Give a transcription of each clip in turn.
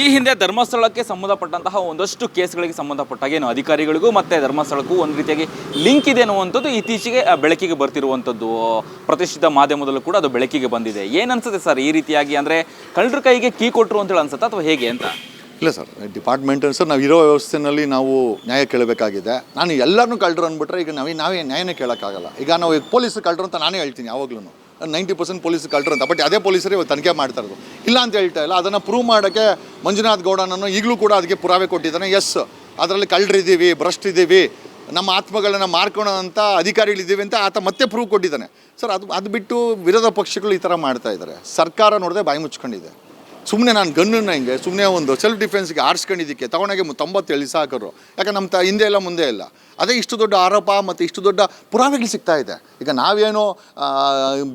ಈ ಹಿಂದೆ ಧರ್ಮಸ್ಥಳಕ್ಕೆ ಸಂಬಂಧಪಟ್ಟಂತಹ ಒಂದಷ್ಟು ಕೇಸ್ಗಳಿಗೆ ಸಂಬಂಧಪಟ್ಟಾಗ ಏನು ಅಧಿಕಾರಿಗಳಿಗೂ ಮತ್ತೆ ಧರ್ಮಸ್ಥಳಕ್ಕೂ ಒಂದು ರೀತಿಯಾಗಿ ಲಿಂಕ್ ಇದೆ ಅನ್ನುವಂಥದ್ದು ಇತ್ತೀಚೆಗೆ ಬೆಳಕಿಗೆ ಬರ್ತಿರುವಂಥದ್ದು. ಪ್ರತಿಷ್ಠಿತ ಮಾಧ್ಯಮದಲ್ಲೂ ಕೂಡ ಅದು ಬೆಳಕಿಗೆ ಬಂದಿದೆ. ಏನು ಅನ್ಸುತ್ತೆ ಸರ್ ಈ ರೀತಿಯಾಗಿ ಅಂದರೆ ಕಳ್ಳರ ಕೈಗೆ ಕೀ ಕೊಟ್ಟರು ಅಂತೇಳಿ ಅನ್ಸುತ್ತೆ ಅಥವಾ ಹೇಗೆ ಅಂತ? ಇಲ್ಲ ಸರ್, ಡಿಪಾರ್ಟ್ಮೆಂಟ್ ಸರ್, ನಾವು ಇರೋ ವ್ಯವಸ್ಥೆನಲ್ಲಿ ನಾವು ನ್ಯಾಯ ಕೇಳಬೇಕಾಗಿದೆ. ನಾನು ಎಲ್ಲರನ್ನೂ ಕಳ್ಳರು ಅಂದ್ಬಿಟ್ರೆ ಈಗ ನಾವೇ ನಾವೇ ನ್ಯಾಯನೇ ಕೇಳೋಕ್ಕಾಗಲ್ಲ. ಈಗ ನಾವು ಪೊಲೀಸ್ ಕಳ್ಳರು ಅಂತ ನಾನೇ ಹೇಳ್ತೀನಿ ಯಾವಾಗ್ಲೂ ನೈಂಟಿ ಪರ್ಸೆಂಟ್ ಪೊಲೀಸ್ ಕಳ್ಳರು ಅಂತ ಬಟ್ ಅದೇ ಪೊಲೀಸರೇ ಇವತ್ತು ತನಿಖೆ ಮಾಡ್ತಾ ಇರೋದು. ಇಲ್ಲ ಅಂತ ಹೇಳ್ತಾ ಇಲ್ಲ. ಅದನ್ನು ಪ್ರೂವ್ ಮಾಡೋಕ್ಕೆ ಮಂಜುನಾಥ್ ಗೌಡನನ್ನು ಈಗಲೂ ಕೂಡ ಅದಕ್ಕೆ ಪುರಾವೆ ಕೊಟ್ಟಿದ್ದಾನೆ. ಎಸ್ ಅದರಲ್ಲಿ ಕಳ್ಳರಿದ್ದೀವಿ ಭ್ರಷ್ಟ್ ಇದ್ದೀವಿ. ನಮ್ಮ ಆತ್ಮಗಳನ್ನ ಮಾರ್ಕೊಳ್ಳೋಂಥ ಅಧಿಕಾರಿಗಳಿದ್ದೀವಿ ಅಂತ ಆತ ಮತ್ತೆ ಪ್ರೂವ್ ಕೊಟ್ಟಿದ್ದಾನೆ. ಸರ್ ಅದು ಅದು ಬಿಟ್ಟು ವಿರೋಧ ಪಕ್ಷಗಳು ಈ ಥರ ಮಾಡ್ತಾ ಇದ್ದಾರೆ ಸರ್ಕಾರ ನೋಡಿದೆ ಬಾಯಿ ಮುಚ್ಕೊಂಡಿದೆ. ಸುಮ್ಮನೆ ನಾನು ಗನ್ನನ್ನು ಹಿಂಗೆ ಸುಮ್ಮನೆ ಒಂದು ಸೆಲ್ಫ್ ಡಿಫೆನ್ಸ್ಗೆ ಆರಿಸ್ಕೊಂಡಿದ್ದಕ್ಕೆ ತಗೊಂಡಾಗೆ ತೊಂಬತ್ತೇಳು ಸಾಕರು ಯಾಕೆ ನಮ್ಮ ತ, ಹಿಂದೆ ಇಲ್ಲ, ಮುಂದೆ ಇಲ್ಲ. ಅದೇ ಇಷ್ಟು ದೊಡ್ಡ ಆರೋಪ ಮತ್ತು ಇಷ್ಟು ದೊಡ್ಡ ಪುರಾವೆಗಳು ಸಿಗ್ತಾ ಇದೆ. ಈಗ ನಾವೇನೋ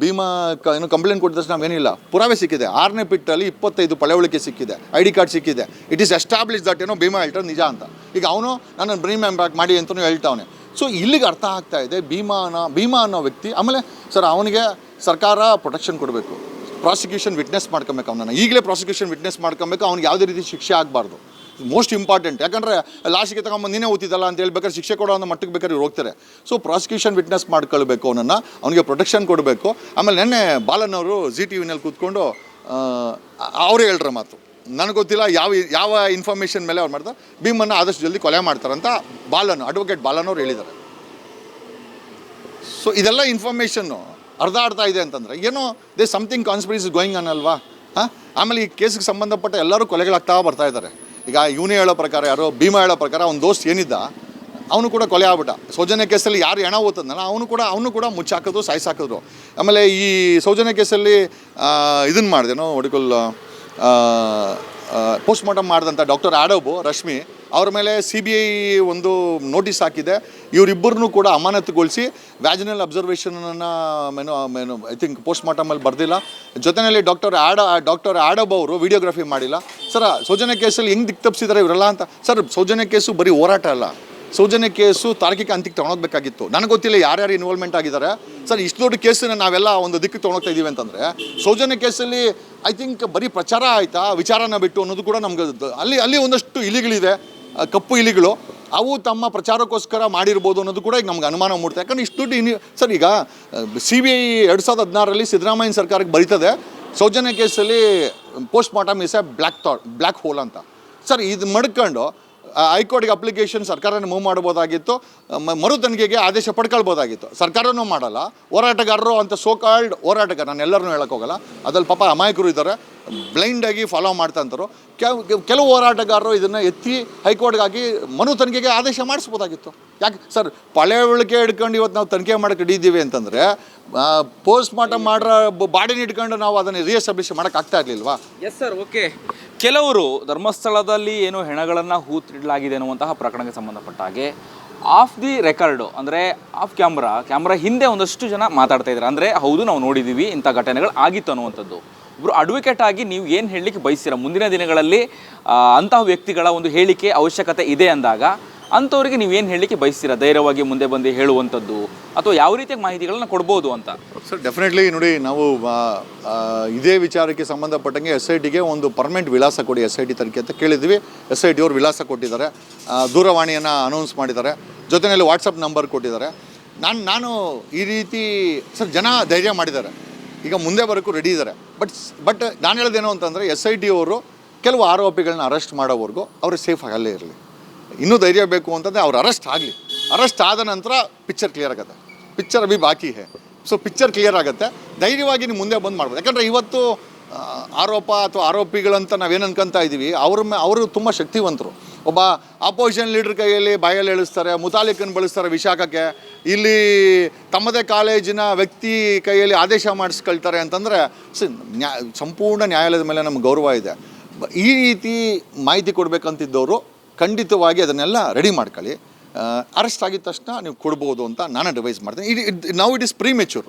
ಭೀಮಾ ಕ, ಏನು ಕಂಪ್ಲೇಂಟ್ ಕೊಟ್ಟ ತಕ್ಷಣ ನಾವೇನಿಲ್ಲ. ಪುರಾವೆ ಸಿಕ್ಕಿದೆ. ಆರನೇ ಪಿಟ್ಟಲ್ಲಿ ಇಪ್ಪತ್ತೈದು ಪಳವಳಿಕೆ ಸಿಕ್ಕಿದೆ. ಐ ಡಿ ಕಾರ್ಡ್ ಸಿಕ್ಕಿದೆ. ಇಟ್ ಈಸ್ ಎಸ್ಟಾಬ್ಲಿಷ್ ದಟ್ ಏನೋ ಭೀಮಾ ಹೇಳ್ತಾರೆ ನಿಜ ಅಂತ. ಈಗ ಅವನು ನನ್ನ ಬ್ರೀಮ್ ಎಂಬ್ಯಾಕ್ ಮಾಡಿ ಅಂತಲೂ ಹೇಳ್ತಾವನೆ. ಸೊ ಇಲ್ಲಿಗೆ ಅರ್ಥ ಆಗ್ತಾ ಇದೆ ಭೀಮಾ ಅನ್ನೋ ಭೀಮಾ ಅನ್ನೋ ವ್ಯಕ್ತಿ, ಆಮೇಲೆ ಸರ್ ಅವನಿಗೆ ಸರ್ಕಾರ ಪ್ರೊಟೆಕ್ಷನ್ ಕೊಡಬೇಕು. ಪ್ರಾಸಿಕ್ಯೂಷನ್ ವಿಟ್ನೆಸ್ ಮಾಡ್ಕೊಬೇಕು ಅವನನ್ನು. ಈಗಲೇ ಪ್ರಾಸಿಕ್ಯೂಷನ್ ವಿಟ್ನೆಸ್ ಮಾಡ್ಕೊಬೇಕು, ಅವ್ನಿಗೆ ಯಾವುದೇ ರೀತಿ ಶಿಕ್ಷೆ ಆಗಬಾರ್ದು. ಮೋಸ್ಟ್ ಇಂಪಾರ್ಟೆಂಟ್ ಯಾಕಂದರೆ ಲಾಸ್ಟಿಗೆ ತಗೊಂಬಂದು ನೀನೇ ಓದಿದ್ದಲ್ಲ ಅಂತ ಹೇಳ್ಬೇಕಾದ್ರೆ ಶಿಕ್ಷೆ ಕೊಡೋ ಅನ್ನೋ ಮಟ್ಟಕ್ಕೆ ಬೇಕಾದ್ರೆ ಹೋಗ್ತಾರೆ. ಸೊ ಪ್ರಾಸಿಕ್ಯೂಷನ್ ವಿಟ್ನೆಸ್ ಮಾಡ್ಕೊಳ್ಬೇಕು ಅವನನ್ನು, ಅವನಿಗೆ ಪ್ರೊಟೆಕ್ಷನ್ ಕೊಡಬೇಕು. ಆಮೇಲೆ ನೆನ್ನೆ ಬಾಲನವರು ಜಿ ಟಿ ವಿನಲ್ಲಿ ಕೂತ್ಕೊಂಡು ಅವರೇ ಹೇಳ್ರ ಮಾತು. ನನಗೆ ಗೊತ್ತಿಲ್ಲ, ಯಾವ ಯಾವ ಇನ್ಫಾರ್ಮೇಷನ್ ಮೇಲೆ ಅವ್ರು ಮಾಡ್ತಾರೆ. ಭೀಮನ್ನು ಆದಷ್ಟು ಜಲ್ದಿ ಕೊಲೆ ಮಾಡ್ತಾರಂತ ಬಾಲನ್ ಅಡ್ವೊಕೇಟ್ ಬಾಲನ್ ಅವ್ರು ಹೇಳಿದ್ದಾರೆ. ಸೊ ಇದೆಲ್ಲ ಇನ್ಫಾರ್ಮೇಷನ್ನು ಅರ್ಧ ಆಡ್ತಾ ಇದೆ ಅಂತಂದರೆ, ಏನೋ they something conspiracy going on ಅಲ್ವಾ? ಹಾಂ? ಆಮೇಲೆ ಈ ಕೇಸಿಗೆ ಸಂಬಂಧಪಟ್ಟ ಎಲ್ಲರೂ ಕೊಲೆಗಳಾಗ್ತಾ ಬರ್ತಾ ಇದ್ದಾರೆ. ಈಗ ಇವನೇ ಹೇಳೋ ಪ್ರಕಾರ, ಯಾರೋ ಭೀಮಾ ಹೇಳೋ ಪ್ರಕಾರ ಅವ್ನ ದೋಸ್ತ್ ಏನಿದ್ದ, ಅವನು ಕೂಡ ಕೊಲೆ ಆಗ್ಬಿಟ್ಟ. ಸೌಜನ್ಯ ಕೇಸಲ್ಲಿ ಯಾರು ಹೆಣ ಓದ್ತದಲ್ಲ ಅವನು ಕೂಡ ಅವನು ಕೂಡ ಮುಚ್ಚಾಕಿದ್ರು, ಸಾಯಿಸಾಕಿದ್ರು. ಆಮೇಲೆ ಈ ಸೌಜನ್ಯ ಕೇಸಲ್ಲಿ ಇದನ್ನು ಮಾಡಿದೆನೋ ಒಡಿಕಲ್ ಪೋಸ್ಟ್ ಮಾರ್ಟಮ್ ಮಾಡಿದಂಥ ಡಾಕ್ಟರ್ ಆಡೋಬು, ರಶ್ಮಿ ಅವ್ರ ಮೇಲೆ ಸಿ ಬಿ ಐ ಒಂದು ನೋಟಿಸ್ ಹಾಕಿದೆ. ಇವರಿಬ್ಬರನ್ನು ಕೂಡ ಅಮಾನತುಗೊಳಿಸಿ ವ್ಯಾಜಿನಲ್ ಅಬ್ಸರ್ವೇಷನನ್ನು ಮೇನು ಮೇನು ಐ ಥಿಂಕ್ ಪೋಸ್ಟ್ ಮಾರ್ಟಮಲ್ಲಿ ಬರ್ದಿಲ್ಲ. ಜೊತೆಯಲ್ಲಿ ಡಾಕ್ಟರ್ ಆಡ ಡಾಕ್ಟರ್ ಆಡಬ್ ಅವರು ವಿಡಿಯೋಗ್ರಫಿ ಮಾಡಿಲ್ಲ. ಸರ್, ಸೌಜನ್ಯ ಕೇಸಲ್ಲಿ ಹೆಂಗೆ ದಿಕ್ ತಪ್ಪಿಸಿದ್ದಾರೆ ಇವರೆಲ್ಲ ಅಂತ? ಸರ್, ಸೌಜನ್ಯ ಕೇಸು ಬರೀ ಹೋರಾಟ ಅಲ್ಲ. ಸೌಜನ್ಯ ಕೇಸು ತಾರ್ಕಿಕ ಅಂತ್ಯಕ್ಕೆ ತೊಗೊಂಡೋಗ್ಬೇಕಾಗಿತ್ತು. ನನಗೆ ಗೊತ್ತಿಲ್ಲ ಯಾರ್ಯಾರು ಇನ್ವಾಲ್ವ್ಮೆಂಟ್ ಆಗಿದ್ದಾರೆ. ಸರ್, ಇಷ್ಟು ದೊಡ್ಡ ಕೇಸನ್ನ ನಾವೆಲ್ಲ ಒಂದು ದಿಕ್ಕಿಗೆ ತೊಗೊಂಡೋಗ್ತಾ ಇದ್ದೀವಿ ಅಂತಂದರೆ, ಸೌಜನ್ಯ ಕೇಸಲ್ಲಿ ಐ ಥಿಂಕ್ ಬರೀ ಪ್ರಚಾರ ಆಯಿತಾ, ವಿಚಾರನ ಬಿಟ್ಟು ಅನ್ನೋದು ಕೂಡ ನಮ್ಗೆ ಅಲ್ಲಿ ಅಲ್ಲಿ ಒಂದಷ್ಟು ಇಲಿಗಳಿದೆ. ಕಪ್ಪು ಇಲಿಗಳು, ಅವು ತಮ್ಮ ಪ್ರಚಾರಕ್ಕೋಸ್ಕರ ಮಾಡಿರ್ಬೋದು ಅನ್ನೋದು ಕೂಡ ಈಗ ನಮ್ಗೆ ಅನುಮಾನ ಮೂಡ್ತದೆ ಯಾಕಂದ್ರೆ ಇಷ್ಟು ದುಡ್ಡು ಇನ್ನು, ಸರ್ ಈಗ ಸಿ ಬಿ ಐ ಎರಡು ಸಾವಿರದ ಹದಿನಾರರಲ್ಲಿ ಸಿದ್ದರಾಮಯ್ಯ ಸರ್ಕಾರಕ್ಕೆ ಬರೀತದೆ. ಸೌಜನ್ಯ ಕೇಸಲ್ಲಿ post mortem is a black thought, black hole ಅಂತ. ಸರ್, ಇದು ಮಡ್ಕೊಂಡು ಹೈಕೋರ್ಟ್ಗೆ ಅಪ್ಲಿಕೇಶನ್ ಸರ್ಕಾರನೇ ಮೂವ್ ಮಾಡ್ಬೋದಾಗಿತ್ತು ಮರು ತನಿಖೆಗೆ ಆದೇಶ ಪಡ್ಕೊಳ್ಬೋದಾಗಿತ್ತು ಸರ್ಕಾರನೂ ಮಾಡಲ್ಲ. ಹೋರಾಟಗಾರರು ಅಂತ ಸೋ ಕಾಲ್ಡ್ ಹೋರಾಟಗಾರ, ನಾನು ಎಲ್ಲರನ್ನೂ ಹೇಳೋಕ್ಕೋಗಲ್ಲ ಅದ್ರಲ್ಲಿ ಪಾಪ ಅಮಾಯಕರು ಇದ್ದಾರೆ. ಬ್ಲೈಂಡಾಗಿ ಫಾಲೋ ಮಾಡ್ತಾ ಅಂತಾರೆ ಕೆಲ- ಕೆಲವು ಹೋರಾಟಗಾರರು ಇದನ್ನು ಎತ್ತಿ ಹೈಕೋರ್ಟ್ಗಾಗಿ ಮನು ತನಿಖೆಗೆ ಆದೇಶ ಮಾಡಿಸ್ಬೋದಾಗಿತ್ತು ಯಾಕೆ ಸರ್ ಪಳೆವಳಿಕೆ ಹಿಡ್ಕೊಂಡು ಇವತ್ತು ನಾವು ತನಿಖೆ ಮಾಡಕ್ಕೆ ಹಿಡಿದೀವಿ ಅಂತಂದರೆ ಪೋಸ್ಟ್ ಮಾರ್ಟಮ್ ಮಾಡ್ರ ಬಾಡಿನ ಇಟ್ಕೊಂಡು ನಾವು ಅದನ್ನು ರಿಎಸ್ಟಾಬ್ಲಿಷ್ ಮಾಡೋಕೆ ಆಗ್ತಾ ಇರಲಿಲ್ವಾ? ಎಸ್ ಸರ್ ಓಕೆ ಕೆಲವರು ಧರ್ಮಸ್ಥಳದಲ್ಲಿ ಏನು ಹೆಣಗಳನ್ನು ಹೂತಿಡಲಾಗಿದೆ ಅನ್ನುವಂತಹ ಪ್ರಕರಣಕ್ಕೆ ಸಂಬಂಧಪಟ್ಟ ಹಾಗೆ ಆಫ್ ದಿ ರೆಕಾರ್ಡು ಅಂದರೆ ಆಫ್ ಕ್ಯಾಮ್ರಾ ಕ್ಯಾಮ್ರಾ ಹಿಂದೆ ಒಂದಷ್ಟು ಜನ ಮಾತಾಡ್ತಾ ಇದ್ದಾರೆ. ಅಂದರೆ ಹೌದು ನಾವು ನೋಡಿದ್ದೀವಿ ಇಂಥ ಘಟನೆಗಳು ಆಗಿತ್ತು ಅನ್ನುವಂಥದ್ದು. ಒಬ್ಬರು ಅಡ್ವೊಕೇಟ್ ಆಗಿ ನೀವು ಏನು ಹೇಳಲಿಕ್ಕೆ ಬಯಸ್ತೀರಾ? ಮುಂದಿನ ದಿನಗಳಲ್ಲಿ ಅಂತಹ ವ್ಯಕ್ತಿಗಳ ಒಂದು ಹೇಳಿಕೆ ಅವಶ್ಯಕತೆ ಇದೆ ಅಂದಾಗ ಅಂಥವ್ರಿಗೆ ನೀವು ಏನು ಹೇಳಲಿಕ್ಕೆ ಬಯಸ್ತೀರಾ? ಧೈರ್ಯವಾಗಿ ಮುಂದೆ ಬಂದು ಹೇಳುವಂಥದ್ದು ಅಥವಾ ಯಾವ ರೀತಿಯ ಮಾಹಿತಿಗಳನ್ನ ಕೊಡ್ಬೋದು ಅಂತ? ಸರ್ ಡೆಫಿನೆಟ್ಲಿ ನೋಡಿ, ನಾವು ಇದೇ ವಿಚಾರಕ್ಕೆ ಸಂಬಂಧಪಟ್ಟಂಗೆ ಎಸ್ ಐ ಟಿಗೆ ಒಂದು ಪರ್ಮನೆಂಟ್ ವಿಳಾಸ ಕೊಡಿ ಎಸ್ ಐ ಟಿ ತನಿಖೆ ಅಂತ ಕೇಳಿದ್ವಿ ಎಸ್ ಐ ಟಿ ಅವ್ರು ವಿಳಾಸ ಕೊಟ್ಟಿದ್ದಾರೆ. ದೂರವಾಣಿಯನ್ನು ಅನೌನ್ಸ್ ಮಾಡಿದ್ದಾರೆ. ಜೊತೆಯಲ್ಲಿ ವಾಟ್ಸಪ್ ನಂಬರ್ ಕೊಟ್ಟಿದ್ದಾರೆ. ನಾನು ನಾನು ಈ ರೀತಿ, ಸರ್, ಜನ ಧೈರ್ಯ ಮಾಡಿದ್ದಾರೆ. ಈಗ ಮುಂದೆ ಬರೋಕ್ಕೂ ರೆಡಿ ಇದ್ದಾರೆ. ಬಟ್ ಬಟ್ ನಾನು ಹೇಳೋದೇನು ಅಂತಂದರೆ ಎಸ್ ಐ ಟಿ ಅವರು ಕೆಲವು ಆರೋಪಿಗಳನ್ನ ಅರೆಸ್ಟ್ ಮಾಡೋವರೆಗೂ ಅವರು ಸೇಫ್ ಆಗಲ್ಲೇ ಇರಲಿ. ಇನ್ನೂ ಧೈರ್ಯ ಬೇಕು ಅಂತಂದರೆ ಅವ್ರು ಅರೆಸ್ಟ್ ಆಗಲಿ. ಅರೆಸ್ಟ್ ಆದ ನಂತರ ಪಿಕ್ಚರ್ ಕ್ಲಿಯರ್ ಆಗುತ್ತೆ. ಪಿಕ್ಚರ್ ಅಭಿ ಬಾಕಿ ಹೇ. ಸೊ ಪಿಕ್ಚರ್ ಕ್ಲಿಯರ್ ಆಗುತ್ತೆ. ಧೈರ್ಯವಾಗಿ ನೀವು ಮುಂದೆ ಬಂದು ಮಾಡ್ಬೋದು. ಯಾಕಂದರೆ ಇವತ್ತು ಆರೋಪ ಅಥವಾ ಆರೋಪಿಗಳಂತ ನಾವೇನು ಅನ್ಕೊಂತ ಇದ್ದೀವಿ ಅವ್ರ ಅವರು ತುಂಬ ಶಕ್ತಿವಂತರು. ಒಬ್ಬ ಆಪೋಸಿಷನ್ ಲೀಡರ್ ಕೈಯಲ್ಲಿ ಬಾಯಲ್ಲಿ ಎಳಿಸ್ತಾರೆ ಮುತಾಲಿಕನ್ನು ಬಳಸ್ತಾರೆ ವಿಶಾಖಕ್ಕೆ ಇಲ್ಲಿ ತಮ್ಮದೇ ಕಾಲೇಜಿನ ವ್ಯಕ್ತಿ ಕೈಯಲ್ಲಿ ಆದೇಶ ಮಾಡಿಸ್ಕೊಳ್ತಾರೆ ಅಂತಂದರೆ, ಸಿ, ನ್ಯಾ, ಸಂಪೂರ್ಣ ನ್ಯಾಯಾಲಯದ ಮೇಲೆ ನಮ್ಗೆ ಗೌರವ ಇದೆ. ಈ ರೀತಿ ಮಾಹಿತಿ ಕೊಡಬೇಕಂತಿದ್ದವರು ಖಂಡಿತವಾಗಿ ಅದನ್ನೆಲ್ಲ ರೆಡಿ ಮಾಡ್ಕೊಳ್ಳಿ. ಅರೆಸ್ಟ್ ಆಗಿದ ತಕ್ಷಣ ನೀವು ಕೊಡ್ಬೋದು ಅಂತ ನಾನು ಅಡ್ವೈಸ್ ಮಾಡ್ತೀನಿ. ಇಟ್ ನಾವು ಇಟ್ ಇಸ್ ಪ್ರೀ ಮೆಚೂರ್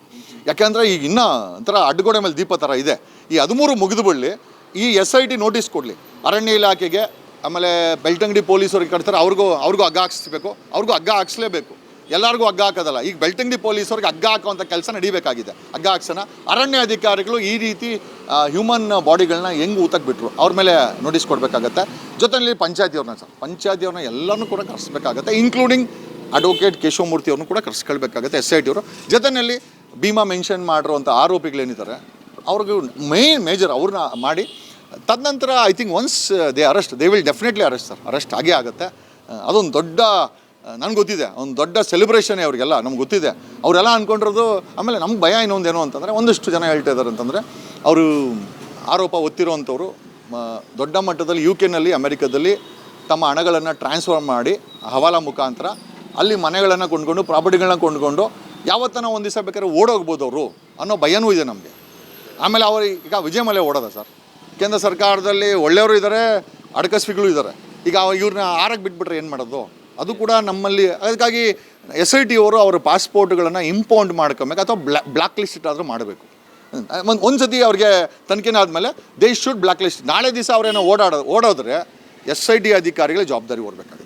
ಯಾಕೆಂದರೆ ಈಗ ಇನ್ನೂ ಒಂಥರ ಅಡ್ಡಗೋಡೆ ಮೇಲೆ ದೀಪ ಥರ ಇದೆ. ಈ ಹದಿಮೂರು ಮುಗಿದುಬಿಡಲಿ ಈ ಎಸ್ ಐ ಟಿ ನೋಟಿಸ್ ಕೊಡಲಿ. ಅರಣ್ಯ ಇಲಾಖೆಗೆ, ಆಮೇಲೆ ಬೆಳ್ತಂಗಡಿ ಪೊಲೀಸರಿಗೆ ಕಟ್ತಾರೆ, ಅವ್ರಿಗೂ ಅವ್ರಿಗೂ ಹಗ್ಗ ಹಾಕಿಸ್ಬೇಕು, ಅವ್ರಿಗೂ ಹಗ್ಗ ಹಾಕ್ಸ್ಲೇಬೇಕು. ಎಲ್ಲರಿಗೂ ಹಗ್ಗ ಹಾಕೋದಲ್ಲ. ಈಗ ಬೆಳ್ತಂಗಡಿ ಪೊಲೀಸರಿಗೆ ಹಗ್ಗ ಹಾಕುವಂಥ ಕೆಲಸ ನಡಿಬೇಕಾಗಿದೆ. ಹಗ್ಗ ಹಾಕ್ಸೋಣ. ಅರಣ್ಯ ಅಧಿಕಾರಿಗಳು ಈ ರೀತಿ ಹ್ಯೂಮನ್ ಬಾಡಿಗಳನ್ನ ಹೆಂಗೆ ಊತಕ್ಕೆ ಬಿಟ್ಟರು ಅವ್ರ ಮೇಲೆ ನೋಟಿಸ್ ಕೊಡಬೇಕಾಗತ್ತೆ. ಜೊತೆಯಲ್ಲಿ ಪಂಚಾಯತಿಯವ್ರನ್ನ ಸರ್. ಪಂಚಾಯತಿಯವ್ರನ್ನ ಎಲ್ಲನೂ ಕೂಡ ಕರೆಸ್ಬೇಕಾಗತ್ತೆ ಇನ್ಕ್ಲೂಡಿಂಗ್ ಅಡ್ವೊಕೇಟ್ ಕೇಶವಮೂರ್ತಿ ಅವ್ರನ್ನೂ ಕೂಡ ಕರೆಸ್ಕೊಳ್ಬೇಕಾಗತ್ತೆ ಎಸ್ ಐ ಟಿ ಅವರು. ಜೊತೆಯಲ್ಲಿ ಭೀಮಾ ಮೆನ್ಷನ್ ಮಾಡಿರುವಂಥ ಆರೋಪಿಗಳೇನಿದ್ದಾರೆ, ಅವ್ರಿಗೂ ಮೇನ್ ಮೇಜರ್ ಅವ್ರನ್ನ ಮಾಡಿ, ತದನಂತರ I think once they arrest they will definitely arrest sir arrest ಆಗೇ ಆಗುತ್ತೆ. ಅದೊಂದು ದೊಡ್ಡ ನನಗೆ ಗೊತ್ತಿದೆ. ಒಂದು ದೊಡ್ಡ ಸೆಲೆಬ್ರೇಷನ್ ಅವರಿಗೆಲ್ಲ, ನಮ್ಗೆ ಗೊತ್ತಿದೆ. ಅವರೆಲ್ಲ ಅಂದ್ಕೊಂಡಿರೋದು ಆಮೇಲೆ ನಮ್ಗೆ ಭಯ ಇನ್ನೊಂದೇನು ಅಂತಂದರೆ, ಒಂದಷ್ಟು ಜನ ಹೇಳ್ತಾ ಇದ್ದಾರೆ ಅಂತಂದರೆ, ಅವರು ಆರೋಪ ಒತ್ತಿರುವಂಥವ್ರು ದೊಡ್ಡ ಮಟ್ಟದಲ್ಲಿ ಯು ಕೆನಲ್ಲಿ ಅಮೆರಿಕದಲ್ಲಿ ತಮ್ಮ ಹಣಗಳನ್ನು ಟ್ರಾನ್ಸ್ಫರ್ ಮಾಡಿ, ಹವಾಲಾ ಮುಖಾಂತರ ಅಲ್ಲಿ ಮನೆಗಳನ್ನು ಕೊಂಡ್ಕೊಂಡು ಪ್ರಾಪರ್ಟಿಗಳನ್ನ ಕೊಂಡ್ಕೊಂಡು, ಯಾವತ್ತನ ಒಂದು ದಿವಸ ಬೇಕಾದ್ರೆ ಓಡೋಗ್ಬೋದು ಅವರು ಅನ್ನೋ ಭಯನೂ ಇದೆ ನಮಗೆ. ಆಮೇಲೆ ಅವರು ಈಗ ವಿಜಯ ಮಲೆ ಓಡೋದ ಸರ್. ಕೇಂದ್ರ ಸರ್ಕಾರದಲ್ಲಿ ಒಳ್ಳೆಯವರು ಇದ್ದಾರೆ ಅಡಕಸ್ವಿಗಳು ಇದ್ದಾರೆ ಈಗ ಇವ್ರನ್ನ ಆರಕ್ಕೆ ಬಿಟ್ಬಿಟ್ರೆ ಏನು ಮಾಡೋದು? ಅದು ಕೂಡ ನಮ್ಮಲ್ಲಿ, ಅದಕ್ಕಾಗಿ ಎಸ್ ಐ ಟಿ ಅವರು ಅವರ ಪಾಸ್ಪೋರ್ಟ್ಗಳನ್ನು ಇಂಪೌಂಡ್ ಮಾಡ್ಕೊಬೇಕು ಅಥವಾ ಬ್ಲಾ ಬ್ಲಾಕ್ ಲಿಸ್ಟ್ ಆದರೂ ಮಾಡಬೇಕು. ಒಂದು ಒಂದು ಸತಿ ಅವ್ರಿಗೆ ತನಿಖೆನೇ ಆದಮೇಲೆ ದೇ ಶುಡ್ ಬ್ಲಾಕ್ ಲಿಸ್ಟ್ ನಾಳೆ ದಿವಸ ಅವರೇನೋ ಓಡಾಡೋ, ಓಡೋದ್ರೆ ಎಸ್ ಐ ಟಿ ಅಧಿಕಾರಿಗಳ ಜವಾಬ್ದಾರಿ ಹೊರಬೇಕಾಗುತ್ತೆ